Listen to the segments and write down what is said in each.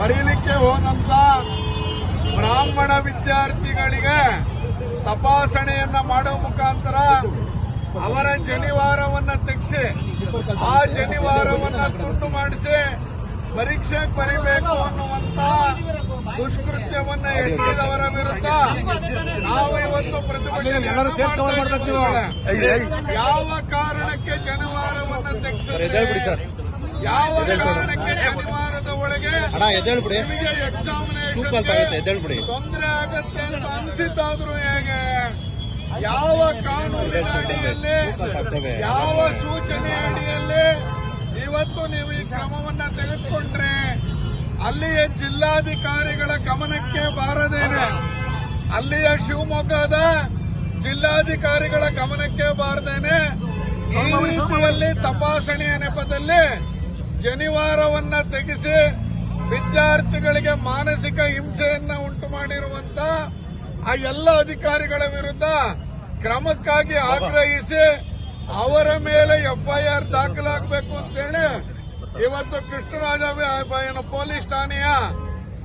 ಬರೀಲಿಕ್ಕೆ ಹೋದಂತ ಬ್ರಾಹ್ಮಣ ವಿದ್ಯಾರ್ಥಿಗಳಿಗೆ ತಪಾಸಣೆಯನ್ನ ಮಾಡುವ ಮುಖಾಂತರ ಅವರ ಜನಿವಾರವನ್ನ ತೆಗೆಸಿ ಆ ಜನಿವಾರವನ್ನ ತುಂಡು ಮಾಡಿಸಿ ಪರೀಕ್ಷೆ ಬರಿಬೇಕು ಅನ್ನುವಂತ ದುಷ್ಕೃತ್ಯವನ್ನ ಎಸಗಿದವರ ವಿರುದ್ಧ ನಾವು ಇವತ್ತು ಪ್ರತಿಭಟನೆ ಯಾವ ಕಾರಣಕ್ಕೆ ಜನಿವಾರವನ್ನ ತೆಗೆಸಿದ್ರೆ ಯಾವ ಕಾರಣಕ್ಕೆ ಶನಿವಾರದ ಒಳಗೆ ನಿಮಗೆ. ಎಕ್ಸಾಮಿನೇಷನ್ ತೊಂದರೆ ಆಗತ್ತೆ ಅಂತ ಅನಿಸಿದ್ದಾದ್ರೂ ಹೇಗೆ? ಯಾವ ಕಾನೂನಿನ ಅಡಿಯಲ್ಲಿ. ಯಾವ ಸೂಚನೆ ಅಡಿಯಲ್ಲಿ ಇವತ್ತು ನೀವು ಈ ಕ್ರಮವನ್ನ ತೆಗೆದುಕೊಂಡ್ರೆ ಅಲ್ಲಿಯ ಜಿಲ್ಲಾಧಿಕಾರಿಗಳ ಗಮನಕ್ಕೆ ಬಾರದೇನೆ. ಅಲ್ಲಿಯ ಶಿವಮೊಗ್ಗದ ಜಿಲ್ಲಾಧಿಕಾರಿಗಳ ಗಮನಕ್ಕೆ ಬಾರದೇನೆ. ಈ ರೀತಿಯಲ್ಲಿ ತಪಾಸಣೆಯ ನೆಪದಲ್ಲಿ ಜನಿವಾರವನ್ನ ತೆಗೆಸಿ ವಿದ್ಯಾರ್ಥಿಗಳಿಗೆ ಮಾನಸಿಕ ಹಿಂಸೆಯನ್ನ ಉಂಟು ಮಾಡಿರುವಂತ ಆ ಎಲ್ಲ ಅಧಿಕಾರಿಗಳ ವಿರುದ್ಧ ಕ್ರಮಕ್ಕಾಗಿ ಆಗ್ರಹಿಸಿ ಅವರ ಮೇಲೆ ಎಫ್ಐಆರ್ ದಾಖಲಾಗಬೇಕು ಅಂತೇಳಿ ಇವತ್ತು ಕೃಷ್ಣರಾಜ ಏನು ಪೊಲೀಸ್ ಠಾಣೆಯ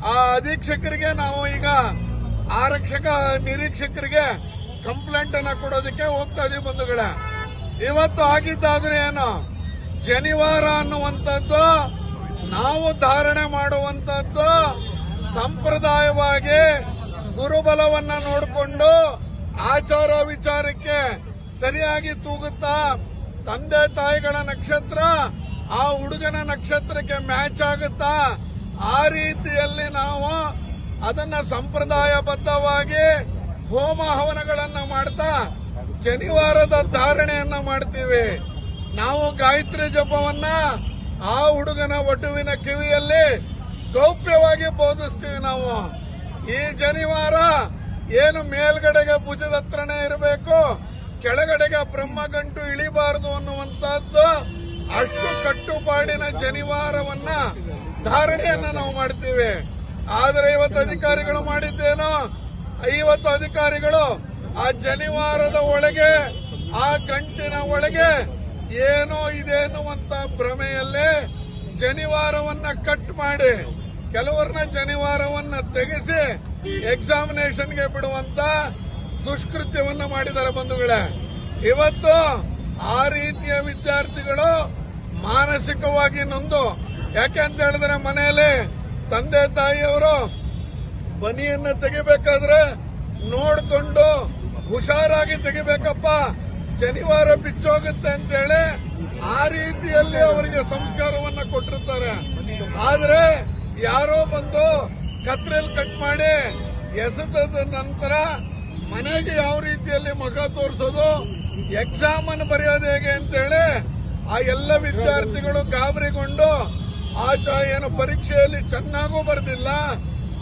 ಆ ಅಧೀಕ್ಷಕರಿಗೆ ನಾವು ಈಗ ಆರಕ್ಷಕ ನಿರೀಕ್ಷಕರಿಗೆ ಕಂಪ್ಲೇಂಟ್ ಅನ್ನ ಕೊಡೋದಕ್ಕೆ ಹೋಗ್ತಾ ಇದೀವಿ ಬಂಧುಗಳೇ. ಇವತ್ತು ಆಗಿದ್ದಾದ್ರೆ ಏನು ಜನಿವಾರ ಅನ್ನುವಂಥದ್ದು, ನಾವು ಧಾರಣೆ ಮಾಡುವಂತದ್ದು ಸಂಪ್ರದಾಯವಾಗಿ ಗುರುಬಲವನ್ನ ನೋಡಿಕೊಂಡು ಆಚಾರ ವಿಚಾರಕ್ಕೆ ಸರಿಯಾಗಿ ತೂಗುತ್ತಾ ತಂದೆ ತಾಯಿಗಳ ನಕ್ಷತ್ರ ಆ ಹುಡುಗನ ನಕ್ಷತ್ರಕ್ಕೆ ಮ್ಯಾಚ್ ಆಗುತ್ತಾ, ಆ ರೀತಿಯಲ್ಲಿ ನಾವು ಅದನ್ನ ಸಂಪ್ರದಾಯಬದ್ಧವಾಗಿ ಹೋಮ ಹವನಗಳನ್ನ ಮಾಡ್ತಾ ಶನಿವಾರದ ಧಾರಣೆಯನ್ನ ಮಾಡ್ತೀವಿ. ನಾವು ಗಾಯತ್ರಿ ಜಪವನ್ನ ಆ ಹುಡುಗನ ವಟುವಿನ ಕಿವಿಯಲ್ಲಿ ಗೌಪ್ಯವಾಗಿ ಬೋಧಿಸ್ತೀವಿ ನಾವು. ಈ ಜನಿವಾರ ಏನು ಮೇಲ್ಗಡೆಗೆ ಭುಜದ ಹತ್ರನೇ ಇರಬೇಕು, ಕೆಳಗಡೆಗೆ ಬ್ರಹ್ಮ ಗಂಟು ಇಳಿಬಾರದು ಅನ್ನುವಂತಹದ್ದು ಅಷ್ಟು ಕಟ್ಟುಪಾಡಿನ ಜನಿವಾರವನ್ನ ಧಾರಣೆಯನ್ನ ನಾವು ಮಾಡ್ತೀವಿ. ಆದರೆ ಇವತ್ತು ಅಧಿಕಾರಿಗಳು ಮಾಡಿದ್ದೇನೋ, ಐವತ್ತು ಅಧಿಕಾರಿಗಳು ಆ ಜನಿವಾರದ ಒಳಗೆ, ಆ ಗಂಟಿನ ಒಳಗೆ ಏನೋ ಇದೆ ಅನ್ನುವಂತ ಭ್ರಮೆಯಲ್ಲೇ ಜನಿವಾರವನ್ನ ಕಟ್ ಮಾಡಿ ಕೆಲವರನ್ನ ಜನಿವಾರವನ್ನ ತೆಗೆಸಿ ಎಕ್ಸಾಮಿನೇಷನ್ಗೆ ಬಿಡುವಂತ ದುಷ್ಕೃತ್ಯವನ್ನ ಮಾಡಿದ್ದಾರೆ ಬಂಧುಗಳೇ. ಇವತ್ತು ಆ ರೀತಿಯ ವಿದ್ಯಾರ್ಥಿಗಳು ಮಾನಸಿಕವಾಗಿ ನೊಂದು. ಯಾಕೆ ಅಂತ ಹೇಳಿದ್ರೆ ಮನೆಯಲ್ಲಿ ತಂದೆ ತಾಯಿಯವರು ಬನಿಯನ್ನ ತೆಗಿಬೇಕಾದ್ರೆ ನೋಡ್ಕೊಂಡು ಹುಷಾರಾಗಿ ತೆಗಿಬೇಕಪ್ಪ. ಶನಿವಾರ ಬಿಚ್ಚೋಗುತ್ತೆ ಅಂತೇಳಿ ಆ ರೀತಿಯಲ್ಲಿ ಅವರಿಗೆ ಸಂಸ್ಕಾರವನ್ನ ಕೊಟ್ಟಿರ್ತಾರೆ. ಆದ್ರೆ ಯಾರೋ ಬಂದು ಕತ್ರೆಯಲ್ಲಿ ಕಟ್ ಮಾಡಿ ಎಸೆತದ ನಂತರ ಮನೆಗೆ ಯಾವ ರೀತಿಯಲ್ಲಿ ಮಗ ತೋರಿಸೋದು, ಎಕ್ಸಾಮ್ ಅನ್ನು ಬರೆಯೋದು ಹೇಗೆ ಅಂತೇಳಿ ಆ ಎಲ್ಲ ವಿದ್ಯಾರ್ಥಿಗಳು ಗಾಬರಿಗೊಂಡು ಆ ಏನು ಪರೀಕ್ಷೆಯಲ್ಲಿ ಚೆನ್ನಾಗೂ ಬರೆದಿಲ್ಲ,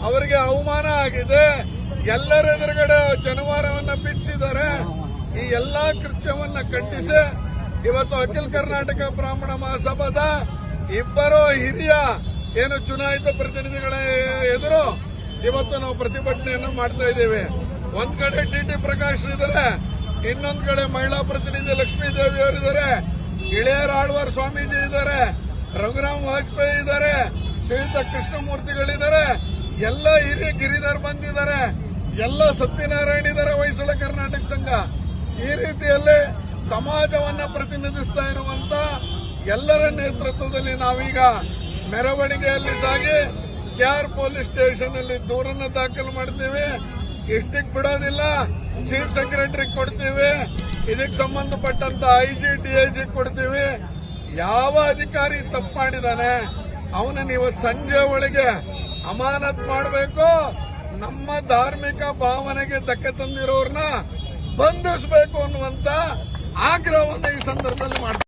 ಅವರಿಗೆ ಅವಮಾನ ಆಗಿದೆ, ಎಲ್ಲರ ಎದುರುಗಡೆ ಜನವಾರವನ್ನ ಬಿಚ್ಚಿದ್ದಾರೆ. ಈ ಎಲ್ಲಾ ಕೃತ್ಯವನ್ನ ಖಂಡಿಸಿ ಇವತ್ತು ಅಖಿಲ ಕರ್ನಾಟಕ ಬ್ರಾಹ್ಮಣ ಮಹಾಸಭಾದ ಇಬ್ಬರು ಹಿರಿಯ ಏನು ಚುನಾಯಿತ ಪ್ರತಿನಿಧಿಗಳ ಎದುರು ಇವತ್ತು ನಾವು ಪ್ರತಿಭಟನೆಯನ್ನು ಮಾಡ್ತಾ ಇದ್ದೇವೆ. ಒಂದ್ ಕಡೆ ಟಿ ಟಿ ಪ್ರಕಾಶ್ ಇದ್ದಾರೆ, ಇನ್ನೊಂದ್ ಕಡೆ ಮಹಿಳಾ ಪ್ರತಿನಿಧಿ ಲಕ್ಷ್ಮೀ ದೇವಿ ಅವರಿದ್ದಾರೆ ಇಳೆಯರ ಆಳ್ವಾರ್ ಸ್ವಾಮೀಜಿ ಇದ್ದಾರೆ, ರಘುರಾಮ್ ವಾಜಪೇಯಿ ಇದ್ದಾರೆ, ಶ್ರೀಯುತ ಕೃಷ್ಣಮೂರ್ತಿಗಳಿದ್ದಾರೆ, ಎಲ್ಲ ಹಿರಿಯ ಗಿರಿಧರ್ ಬಂದಿದ್ದಾರೆ, ಎಲ್ಲ ಸತ್ಯನಾರಾಯಣ ಇದ್ದಾರೆ ಹೊಯ್ಸಳ ಕರ್ನಾಟಕ ಸಂಘ. ಈ ರೀತಿಯಲ್ಲಿ ಸಮಾಜವನ್ನ ಪ್ರತಿನಿಧಿಸ್ತಾ ಇರುವಂತ ಎಲ್ಲರ ನೇತೃತ್ವದಲ್ಲಿ ನಾವೀಗ ಮೆರವಣಿಗೆಯಲ್ಲಿ ಸಾಗಿ ಕೆಆರ್ ಪೊಲೀಸ್ ಸ್ಟೇಷನ್ ಅಲ್ಲಿ ದೂರನ್ನ ದಾಖಲು ಮಾಡ್ತೀವಿ. ಇಷ್ಟಕ್ಕೆ ಬಿಡೋದಿಲ್ಲ. ಚೀಫ್ ಸೆಕ್ರೆಟರಿ ಕೊಡ್ತೀವಿ. ಇದಕ್ಕೆ ಸಂಬಂಧಪಟ್ಟಂತ ಐಜಿ, ಡಿಐಜಿ ಕೊಡ್ತೀವಿ. ಯಾವ ಅಧಿಕಾರಿ ತಪ್ಪು ಮಾಡಿದಾನೆ, ಅವನನ್ನು ಇವತ್ತು ಸಂಜೆ ಒಳಗೆ ಅಮಾನತ್ ಮಾಡಬೇಕು. ನಮ್ಮ ಧಾರ್ಮಿಕ ಭಾವನೆಗೆ ಧಕ್ಕೆ ತಂದಿರೋರ್ನ ಬಂಧಿಸಬೇಕು ಅನ್ನುವಂತ ಆಗ್ರಹವನ್ನು ಈ ಸಂದರ್ಭದಲ್ಲಿ ಮಾಡ್ತೀವಿ